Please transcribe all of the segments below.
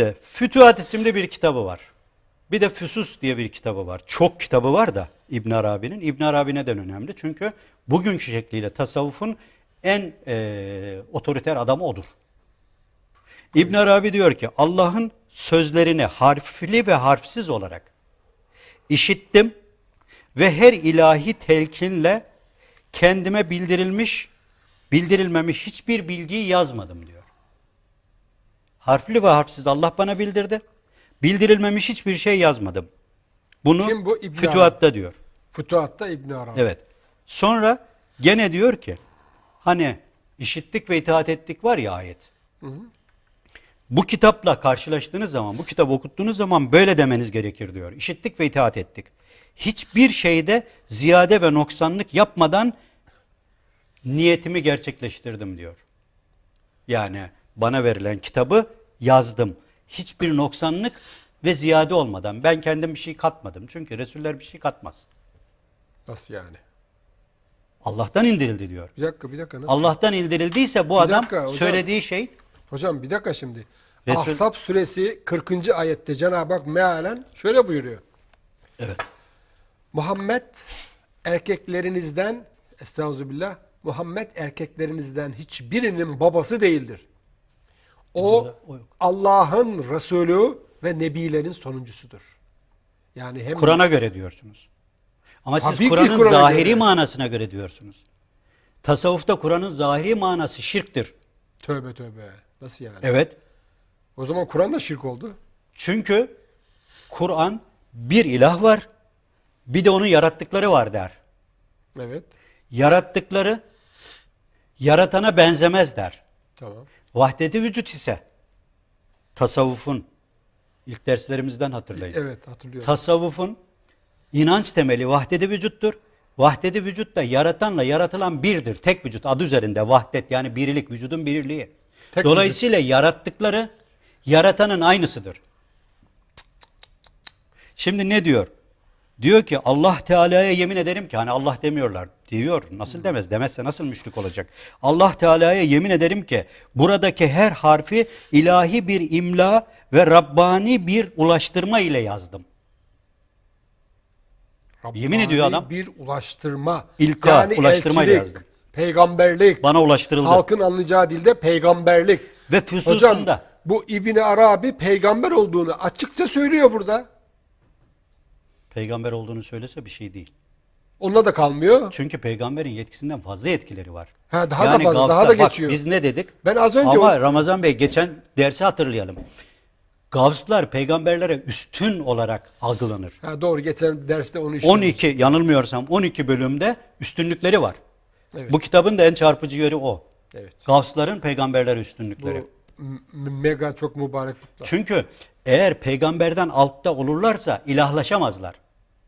De, Fütuhat isimli bir kitabı var. Bir de Füsus diye bir kitabı var. Çok kitabı var da İbn Arabi'nin. İbn Arabi neden önemli? Çünkü bugünkü şekliyle tasavvufun en eee, otoriter adamı odur. İbn Arabi diyor ki Allah'ın sözlerini harfli ve harfsiz olarak işittim ve her ilahi telkinle kendime bildirilmiş, bildirilmemiş hiçbir bilgiyi yazmadım diyor. Harfli ve harfsiz Allah bana bildirdi. Bildirilmemiş hiçbir şey yazmadım. Bunu Kim bu? İbn Fütuhat'ta diyor. Fütuhat'ta İbn Arabi. Evet. Sonra gene diyor ki hani işittik ve itaat ettik var ya ayet. Bu kitapla karşılaştığınız zaman, bu kitabı okuttuğunuz zaman böyle demeniz gerekir diyor. İşittik ve itaat ettik. Hiçbir şeyde ziyade ve noksanlık yapmadan niyetimi gerçekleştirdim diyor. Yani bana verilen kitabı yazdım. Hiçbir noksanlık ve ziyade olmadan. Ben kendim bir şey katmadım. Çünkü Resuller bir şey katmaz. Nasıl yani? Allah'tan indirildi diyor. Bir dakika bir dakika. Nasıl? Allah'tan indirildiyse bu Bir adam dakika hocam. söylediği şey Hocam bir dakika şimdi. Resul- Ahzab suresi 40. ayette Cenab-ı Hak mealen şöyle buyuruyor. evet. Muhammed erkeklerinizden estağfirullah Muhammed erkeklerinizden hiçbirinin babası değildir. O o. Allah'ın Resulü ve nebilerin sonuncusudur. Yani hem Kur'an'a göre diyorsunuz. Ama Tabii siz Kur'an'ın Kur'an'a zahiri göre. manasına göre diyorsunuz. Tasavvufta Kur'an'ın zahiri manası şirktir. tövbe tövbe. Nasıl yani? Evet. O zaman Kur'an da şirk oldu. Çünkü Kur'an bir ilah var, bir de onun yarattıkları var der. Evet. Yarattıkları yaratana benzemez der. Tamam. Vahdeti vücut ise tasavvufun ilk derslerimizden hatırlayın. Evet hatırlıyorum. Tasavvufun inanç temeli vahdedi vücuttur. Vahdedi vücut da yaratanla yaratılan birdir. Tek vücut adı üzerinde vahdet yani birlik vücudun birliği. Tek Dolayısıyla yarattıkları yaratanın aynısıdır. Şimdi ne diyor? Diyor ki Allah Teala'ya yemin ederim ki hani Allah demiyorlar diyor. Nasıl demez? Demezse nasıl müşrik olacak? Allah Teala'ya yemin ederim ki buradaki her harfi ilahi bir imla ve Rabbani bir ulaştırma ile yazdım. Yemin ediyor Rabbani adam. Bir ulaştırma. İlka, ulaştırmayla elçilik, yazdım. Peygamberlik. Bana ulaştırıldı. Halkın anlayacağı dilde peygamberlik. Ve füsusunda. Hocam bu İbni Arabi peygamber olduğunu açıkça söylüyor burada. Peygamber olduğunu söylese bir şey değil. Onunla da kalmıyor. Çünkü peygamberin yetkisinden fazla yetkileri var. Ha, daha da fazla, daha da bak, geçiyor. Biz ne dedik? Ben az önce Ama o- Ramazan Bey geçen dersi hatırlayalım. Gavslar peygamberlere üstün olarak algılanır. Ha, doğru geçen derste onu işledik. 12 yanılmıyorsam 12 bölümde üstünlükleri var. Evet. Bu kitabın da en çarpıcı yeri o. Evet. Gavsların peygamberlere Bu üstünlükleri. m- mega çok mübarek kutlar. Çünkü eğer peygamberden altta olurlarsa ilahlaşamazlar.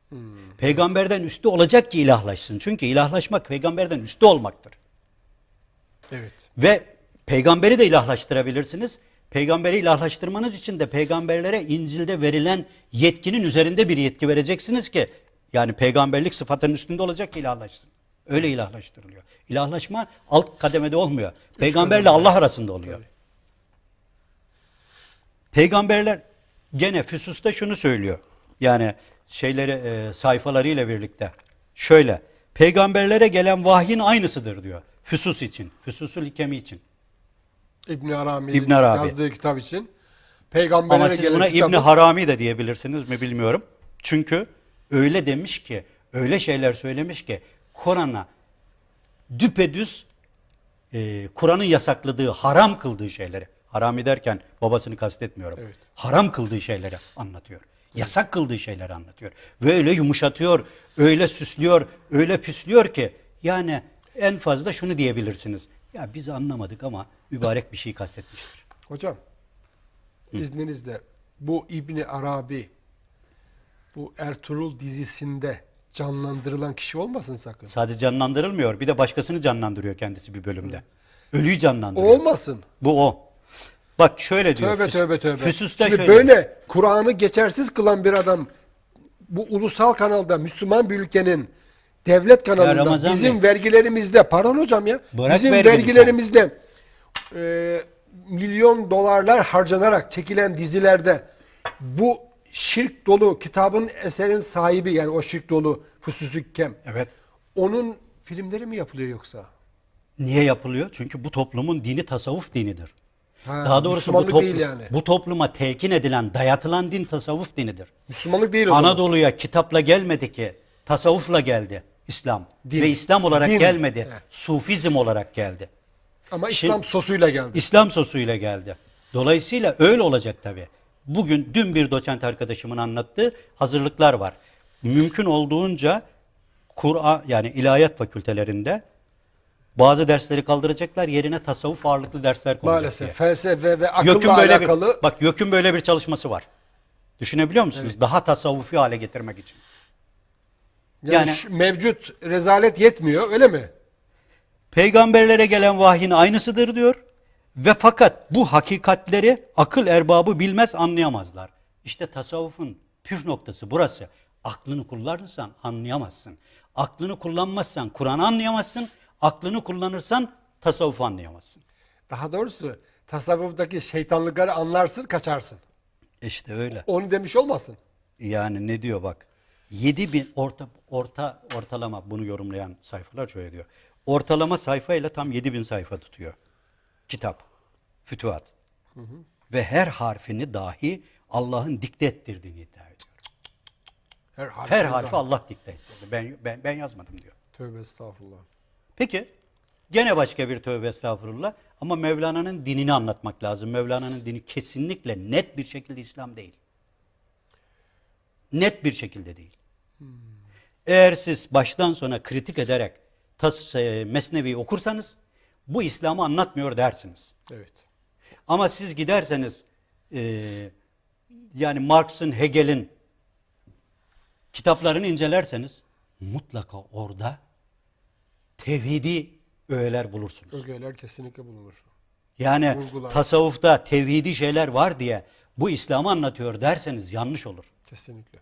Hmm. Peygamberden üstü olacak ki ilahlaşsın. Çünkü ilahlaşmak peygamberden üstü olmaktır. Evet. Ve peygamberi de ilahlaştırabilirsiniz. Peygamberi ilahlaştırmanız için de peygamberlere İncil'de verilen yetkinin üzerinde bir yetki vereceksiniz ki yani peygamberlik sıfatının üstünde olacak ki ilahlaşsın. Öyle ilahlaştırılıyor. İlahlaşma alt kademede olmuyor. Peygamberle Allah arasında oluyor. Peygamberler gene Füsus'ta şunu söylüyor. Yani şeyleri e, sayfalarıyla birlikte. Şöyle. Peygamberlere gelen vahyin aynısıdır diyor. Füsus için. Füsusul hikemi için. İbn Arabi'nin İbn Arabi. yazdığı kitap için peygamberlere Ama siz gelen buna kitabı İbni Harami de diyebilirsiniz mi bilmiyorum. Çünkü öyle demiş ki, öyle şeyler söylemiş ki Kur'an'a düpedüz e, Kur'an'ın yasakladığı, haram kıldığı şeyleri, harami derken babasını kastetmiyorum. Evet. Haram kıldığı şeyleri anlatıyor. Yasak kıldığı şeyleri anlatıyor. Ve öyle yumuşatıyor, öyle süslüyor, öyle püslüyor ki yani en fazla şunu diyebilirsiniz. Ya biz anlamadık ama mübarek bir şey kastetmiştir. Hocam izninizle bu İbni Arabi bu Ertuğrul dizisinde canlandırılan kişi olmasın sakın. Sadece canlandırılmıyor. Bir de başkasını canlandırıyor kendisi bir bölümde. Ölüyü O canlandırıyor. olmasın. Bu o. Bak şöyle diyor. Tövbe Füs- tövbe tövbe. Füsus'ta Şimdi şöyle. böyle Kur'an'ı geçersiz kılan bir adam bu ulusal kanalda Müslüman bir ülkenin devlet kanalında Ramazan bizim Bey. vergilerimizde pardon hocam ya Bırak bizim vergilerimizde e, milyon dolarlar harcanarak çekilen dizilerde bu şirk dolu kitabın eserin sahibi yani o şirk dolu Füsusü Kem. Evet. Onun filmleri mi yapılıyor yoksa? Niye yapılıyor? Çünkü bu toplumun dini tasavvuf dinidir. Ha, Daha doğrusu bu, Müslümanlık toplu- değil yani. bu topluma telkin edilen, dayatılan din tasavvuf dinidir. Müslümanlık değil o zaman. Anadolu'ya kitapla gelmedi ki, tasavvufla geldi İslam. Din. Ve İslam olarak Din. gelmedi, Evet. Sufizm olarak geldi. Ama Şimdi- İslam sosuyla geldi. İslam sosuyla geldi. Dolayısıyla öyle olacak tabii. Bugün dün bir doçent arkadaşımın anlattığı hazırlıklar var. Mümkün olduğunca Kur'an yani ilahiyat fakültelerinde bazı dersleri kaldıracaklar yerine tasavvuf ağırlıklı dersler konacak Maalesef diye. felsefe ve akılla YÖK'ün böyle alakalı bir bak YÖK'ün böyle bir çalışması var. Düşünebiliyor musunuz? Daha tasavvufi hale getirmek için. yani, yani- şu mevcut rezalet yetmiyor öyle mi? Peygamberlere gelen vahyin aynısıdır diyor. Ve fakat bu hakikatleri akıl erbabı bilmez anlayamazlar. İşte tasavvufun püf noktası burası. Aklını kullanırsan anlayamazsın. Aklını kullanmazsan Kur'an'ı anlayamazsın. Aklını kullanırsan tasavvufu anlayamazsın. Daha doğrusu tasavvuftaki şeytanlıkları anlarsın kaçarsın. İşte öyle. Onu demiş olmasın. Yani ne diyor bak. 7 bin orta, orta ortalama bunu yorumlayan sayfalar şöyle diyor. Ortalama sayfayla tam 7 bin sayfa tutuyor. Kitap. Fütuhat. Ve her harfini dahi Allah'ın dikte ettirdiğini iddia ediyor. Her harfi. Her harfi Allah dikte ettirdi. Ben, ben, ben yazmadım diyor. Tövbe estağfurullah. Peki gene başka bir tövbe estağfurullah ama Mevlana'nın dinini anlatmak lazım. Mevlana'nın dini kesinlikle net bir şekilde İslam değil. Net bir şekilde değil. Eğer siz baştan sona kritik ederek tas, e, Mesnevi'yi okursanız bu İslam'ı anlatmıyor dersiniz. Evet. Ama siz giderseniz e, yani Marx'ın, Hegel'in kitaplarını incelerseniz mutlaka orada tevhidi öğeler bulursunuz. Ögeler kesinlikle bulunur. Yani Vurgular. tasavvufta tevhidi şeyler var diye bu İslam'ı anlatıyor derseniz yanlış olur. Kesinlikle.